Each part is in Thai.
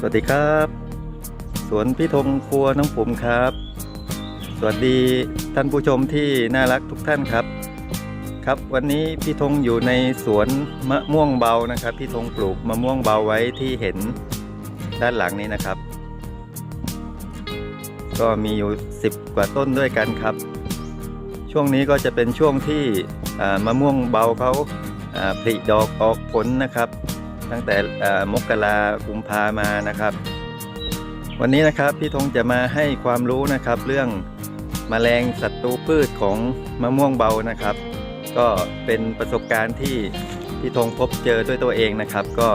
สวัสดีครับ สวนพี่ธงครัวน้องผมครับ สวัสดีท่านผู้ชมที่น่ารักทุกท่านครับ ครับวันนี้พี่ธงอยู่ในสวนมะม่วงเบานะครับ พี่ธงปลูกมะม่วงเบาไว้ที่เห็นด้านหลังนี้นะครับ ก็มีอยู่ 10 กว่าต้นด้วยกันครับ ช่วงนี้ก็จะเป็นช่วงที่มะม่วงเบาเขาอ่าผลิดอกออกผลนะครับ ตั้งแต่มกรากุมภามานะครับ วันนี้นะครับพี่ธงจะมาให้ความรู้นะครับเรื่องมแมลงศัตรูพืชของมะม่วงเบานะครับ ก็เป็นประสบการณ์ที่พี่ธงพบเจอด้วยตัวเองนะครับ ก็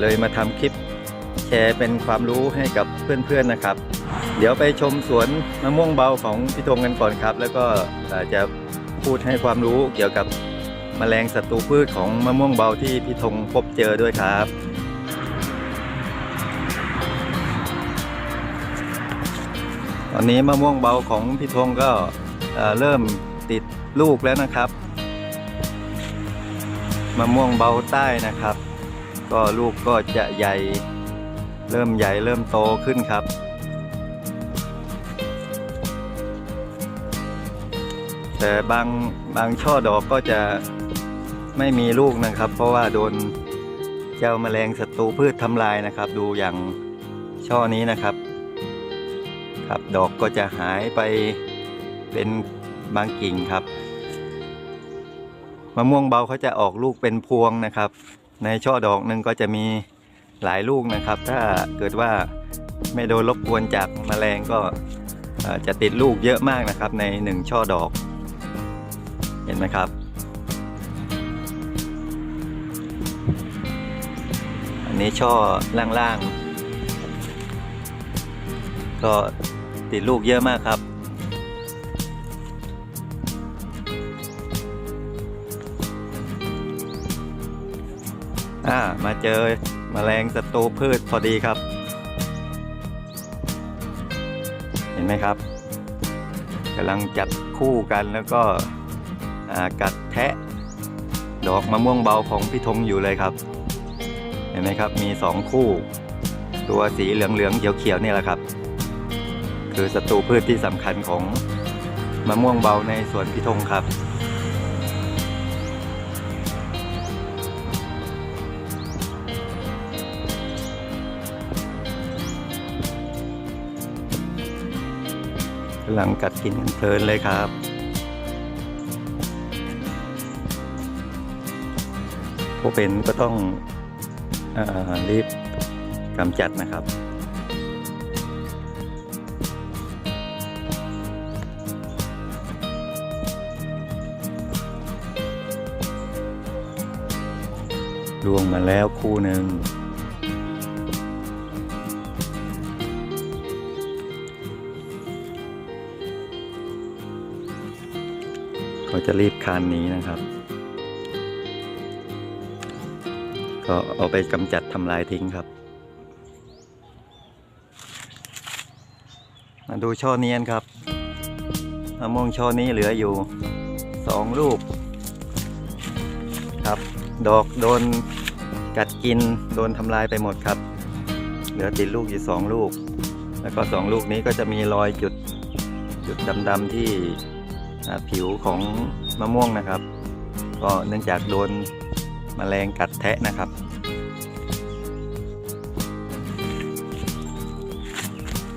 เลยมาทำคลิปแชร์เป็นความรู้ให้กับเพื่อนๆนะครับ เดี๋ยวไปชมสวนมะม่วงเบาของพี่ธงกันก่อนครับ แล้วก็จะพูดให้ความรู้เกี่ยวกับ แมลงศัตรูพืชของมะม่วงเบาที่พี่ธงพบเจอด้วยครับตอนนี้มะม่วงเบาของพี่ธงก็เเริ่มติดลูกแล้วนะครับมะม่วงเบาใต้นะครับ ก็ลูกก็จะใหญ่ เริ่มใหญ่เริ่มโตขึ้นครับ แต่บางบางช่อดอกก็จะไม่มีลูกนะครับ เพราะว่าโดนเจ้าแมลงศัตรูพืชทำลายนะครับ ดูอย่างช่อนี้นะครับ ครับดอกก็จะหายไปเป็นบางกิ่งครับมะม่วงเบาเขาจะออกลูกเป็นพวงนะครับ ในช่อดอกหนึ่งก็จะมีหลายลูกนะครับ ถ้าเกิดว่าไม่โดนรบกวนจากแมลงก็จะติดลูกเยอะมากนะครับในหนึ่งช่อดอก ห็นไหมครับ อันนี้ช่อล่างๆ ก็ติดลูกเยอะมากครับ อ่า มาเจอมแมลงศัตรูพืชพอดีครับ เห็นไหมครับกำลังจัดคู่กันแล้วก็ากัดแทะ ดอกมะม่วงเบาของพี่ธงอยู่เลยครับ เห็นไหมครับมีสองคู่ ตัวสีเหลืองๆเขียวๆนี่แหละครับ คือศัตรูพืชที่สำคัญของมะม่วงเบาในสวนพิทงครับกำลังกัดกินกันเพลินเลยครับ พวกเป็นก็ต้องอรีบกำจัดนะครับ รวงมาแล้วคู่หนึ่งเขาจะรีบคานหนี้นะครับ ก็เอาไปกำจัดทำลายทิ้งครับ มาดูช่อเนียนครับมะม่วงช่อนี้เหลืออยู่สองลูกครับ ดอกโดนกัดกินโดนทำลายไปหมดครับ เหลือติดลูกอยู่สองลูก แล้วก็สองลูกนี้ก็จะมีรอยจุดจุดดำๆที่ผิวของมะม่วงนะครับ ก็เนื่องจากโดน แมลงกัดแทะนะครับ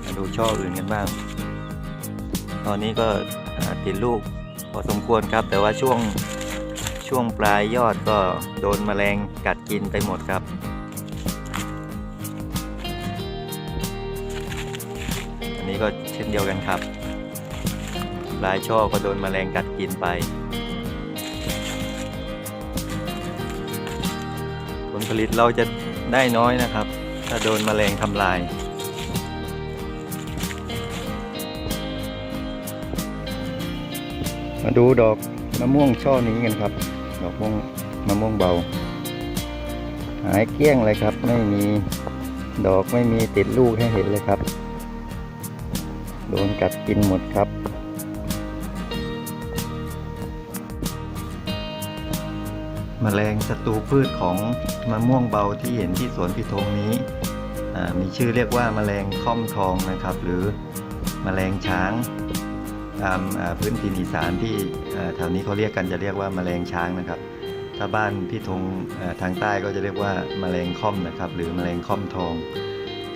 มาดูช่ออื่นกันบ้าง ตอนนี้ก็ติดลูกพอสมควรครับ แต่ว่าช่วงช่วงปลายยอดก็โดนแมลงกัดกินไปหมดครับอันนี้ก็เช่นเดียวกันครับ ปลายช่อก็โดนแมลงกัดกินไป ผลิตเราจะได้น้อยนะครับ ถ้าโดนแมลงทำลาย มาดูดอกมะม่วงช่อนี้กันครับ ดอกม่วงมะม่วงเบา หายเกลี้ยงเลยครับ ไม่มีดอกไม่มีติดลูกให้เห็นเลยครับ โดนกัดกินหมดครับ แมลงศัตรูพืชของมะม่วงเบาที่เห็นที่สวนพิทงนี้ มีชื่อเรียกว่าแมลงค่อมทองนะครับ หรือแมลงช้างตามพื้นถิ่นอีสานที่แถวนี้เขาเรียกกันจะเรียกว่าแมลงช้างนะครับ ถ้าบ้านพี่ธงทางใต้ก็จะเรียกว่าแมลงค่อมนะครับ หรือแมลงค่อมทอง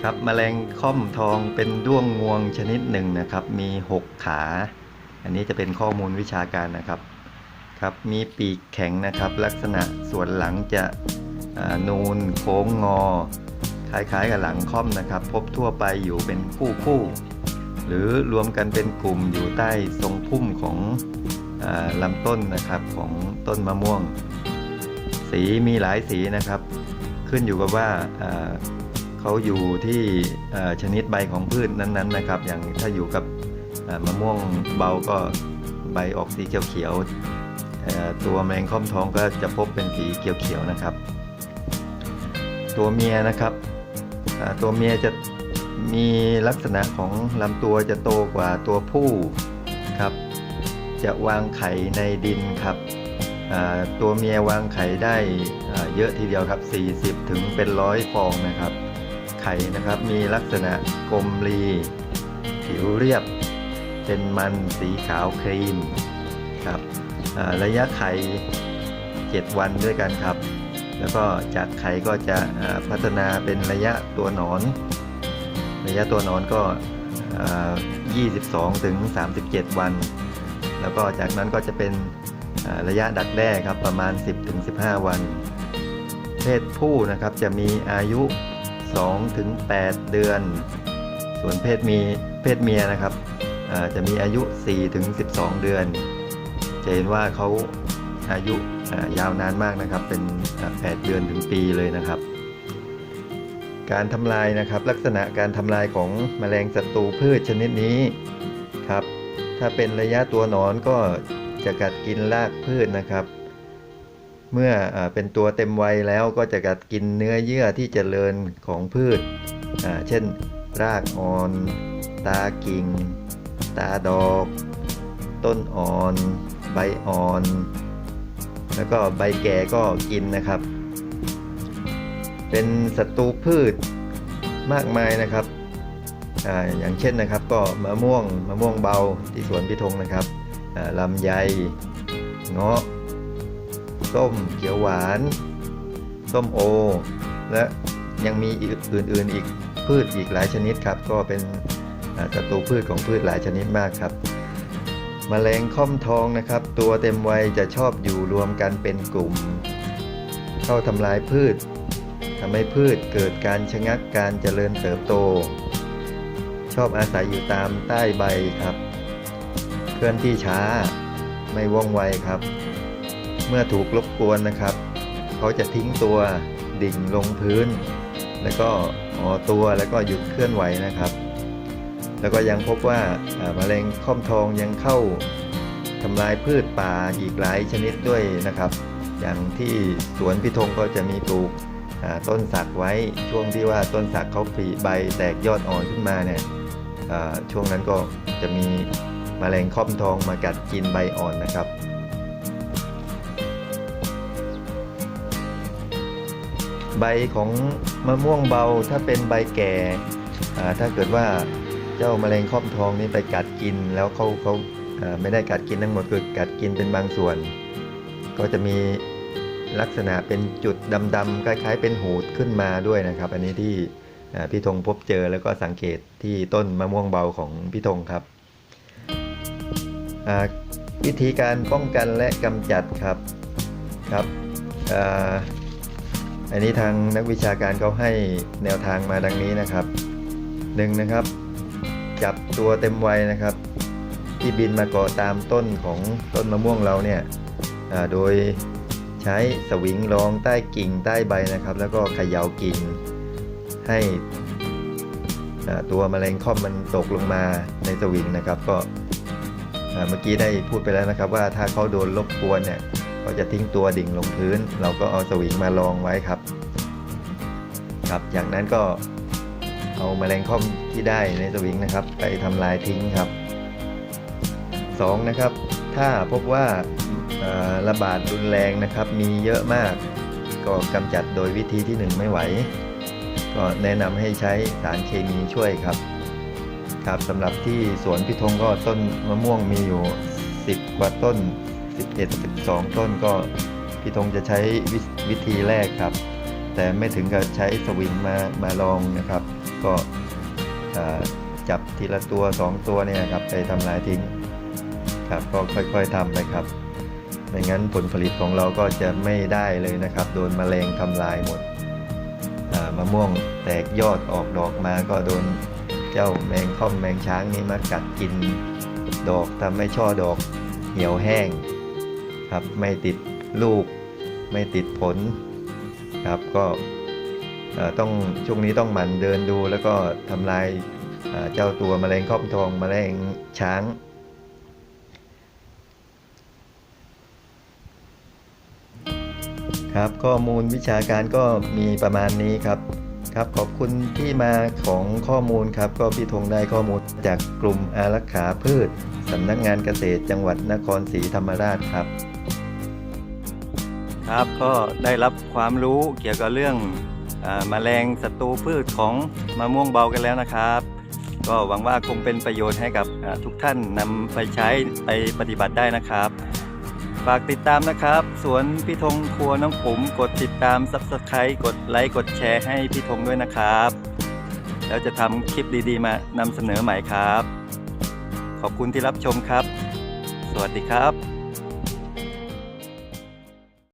ครับแมลงค่อมทองเป็นด้วงงวงชนิดหนึ่งนะครับ มี 6 ขา อันนี้จะเป็นข้อมูลวิชาการนะครับ ครับมีปีกแข็งนะครับ ลักษณะส่วนหลังจะนูนโค้งงอ คล้ายๆกับหลังค่อมนะครับ พบทั่วไปอยู่เป็นคู่คู่หรือรวมกันเป็นกลุ่มอยู่ใต้ทรงพุ่มของอลำต้นนะครับของต้นมะม่วง สีมีหลายสีนะครับ ขึ้นอยู่กับว่าเขาอยู่ที่ชนิดใบของพืชนั้นๆนะครับ อย่างถ้าอยู่กับมะม่วงเบาก็ใบออกสีเขียวๆ ตัวแมลงค่อมทองก็จะพบเป็นสีเขียวๆนะครับ ตัวเมียนะครับตัวเมียจะมีลักษณะของลำตัวจะโตกว่าตัวผู้ครับ จะวางไข่ในดินครับตัวเมียวางไข่ได้เยอะทีเดียวครับ 40 ถึงเป็นร้อยฟองนะครับ ไข่นะครับมีลักษณะกลมรี ผิวเรียบ เป็นมันสีขาวครีมครับ ระยะไข่ 7 วันด้วยกันครับ แล้วก็จากไข่ก็จะพัฒนาเป็นระยะตัวหนอน ระยะตัวหนอนก็อ่า22 ถึง 37 วัน แล้วก็จากนั้นก็จะเป็นระยะดักแด้ครับประมาณ 10ถึง15 วัน เพศผู้นะครับจะมีอายุ2ถึง8เดือน ส่วนเพศมีเพศเมียนะครับจะมีอายุ4ถึง12 เดือน จะเห็นว่าเขาอายุยาวนานมากนะครับ เป็น 8 เดือนถึงปีเลยนะครับ การทำลายนะครับลักษณะการทำลายของแมลงศัตรูพืชชนิดนี้ครับ ถ้าเป็นระยะตัวหนอนก็จะกัดกินรากพืชนะครับ เมื่ออเป็นตัวเต็มวัยแล้วก็จะกัดกินเนื้อเยื่อที่เจริญของพืช เช่น รากอ่อน ตากิ่ง ตาดอก ต้นอ่อน ใบอ่อน แล้วก็ใบแก่ก็กินนะครับ เป็นศัตรูพืชมากมายนะครับออย่างเช่นนะครับ ก็มะม่วงมะม่วงเบาที่สวนพิทงนะครับลำไยเงาะส้มเขียวหวาน ส้มโอ และยังมีอื่นๆอีกพืชอีกหลายชนิดครับ ก็เป็นศัตรูพืชของพืชหลายชนิดมากครับ แมลงค่อมทองนะครับ ตัวเต็มวัยจะชอบอยู่รวมกันเป็นกลุ่ม เข้าทำลายพืชทำให้พืชเกิดการชะงักการเจริญเติบโต ชอบอาศัยอยู่ตามใต้ใบครับ เคลื่อนที่ช้าไม่ว่องไวครับ เมื่อถูกรบกวนนะครับ เขาจะทิ้งตัวดิ่งลงพื้น แล้วก็ห่อตัวแล้วก็หยุดเคลื่อนไหวนะครับ แล้วก็ยังพบว่าอ่าแมลงค่อมทองยังเข้าทำลายพืชป่าอีกหลายชนิดด้วยนะครับ อย่างที่สวนพิทงก็จะมีปลูกต้นสักไว้ช่วงที่ว่าต้นสักเขาผลิใบแตกยอดอ่อนขึ้นมาเนี่ยช่วงนั้นก็จะมีแมลงค่อมทองมากัดกินใบอ่อนนะครับใบของมะม่วงเบาถ้าเป็นใบแก่ถ้าเกิดว่า เจ้าแมลงค่อมทองนี้ไปกัดกินแล้วเขาเขาไม่ได้กัดกินทั้งหมดคือกัดกินเป็นบางส่วน ก็จะมีลักษณะเป็นจุดดำๆคล้ายๆ เป็นหูดขึ้นมาด้วยนะครับ อันนี้ที่พี่ธงพบเจอแล้วก็สังเกตที่ต้นมะม่วงเบาของพี่ธงครับวิธีการป้องกันและกำจัดครับครับออันนี้ทางนักวิชาการเขาให้แนวทางมาดังนี้นะครับหนึ่งนะครับ จับตัวเต็มวัยนะครับ ที่บินมาเกาะตามต้นของต้นมะม่วงเราเนี่ยโดยใช้สวิงรองใต้กิ่งใต้ใบนะครับ แล้วก็เขย่ากิ่งให้ตัวแมลงค่อมมันตกลงมาในสวิงนะครับ ก็เมื่อกี้ได้พูดไปแล้วนะครับ ว่าถ้าเขาโดนรบกวนเนี่ยก็จะทิ้งตัวดิ่งลงพื้น เราก็เอาสวิงมาลองไว้ครับ ครับจากนั้นก็เอาแมลงค่อม ที่ได้ในสวิงนะครับ ไปทำลายทิ้งครับ 2 นะครับ ถ้าพบว่าระบาดรุนแรงนะครับ มีเยอะมาก ก็กำจัดโดยวิธีที่ 1 ไม่ไหว ก็แนะนำให้ใช้สารเคมีช่วยครับ ครับสำหรับที่สวนพิทงก็ต้นมะม่วงมีอยู่ 10 กว่าต้น 11 12 ต้นก็พิทงจะใช้ววิธีแรกครับ แต่ไม่ถึงกับใช้สวิงมามาลองนะครับ ก็ จับทีละตัว 2 ตัวเนี่ยครับไปทำลายทิ้งครับก็ค่อยๆทำไปครับไม่งั้นผลผลิตของเราก็จะไม่ได้เลยนะครับ โดนแมลงทำลายหมดมะม่วงแตกยอดออกดอกมาก็โดนเจ้าแมงค่อมแมงช้างนี่มากัดกินดอกทำให้ช่อดอกเหี่ยวแห้งครับไม่ติดลูก ไม่ติดผลครับก็ ต้องช่วงนี้ต้องหมั่นเดินดูแล้วก็ทำลายเจ้าตัวแมลงค่อมทองแมลงช้าง ครับข้อมูลวิชาการก็มีประมาณนี้ครับครับขอบคุณที่มาของข้อมูลครับ ก็พี่ธงได้ข้อมูลจากกลุ่มอารักขาพืชสำนักงานเกษตรจังหวัดนครศรีธรรมราชครับ ครับก็ได้รับความรู้เกี่ยวกับเรื่อง อาแมลงศัตรูพืชของมะม่วงเบากันแล้วนะครับ ก็หวังว่าคงเป็นประโยชน์ให้กับทุกท่านนำไปใช้ไปปฏิบัติได้นะครับ ฝากติดตามนะครับ สวนพี่ธงครัวน้องปุ๋มกดติดตาม Subscribe กดไลค์กดแชร์ให้พี่ธงด้วยนะครับ แล้วจะทำคลิปดีๆ มานำเสนอใหม่ครับ ขอบคุณที่รับชมครับ สวัสดีครับ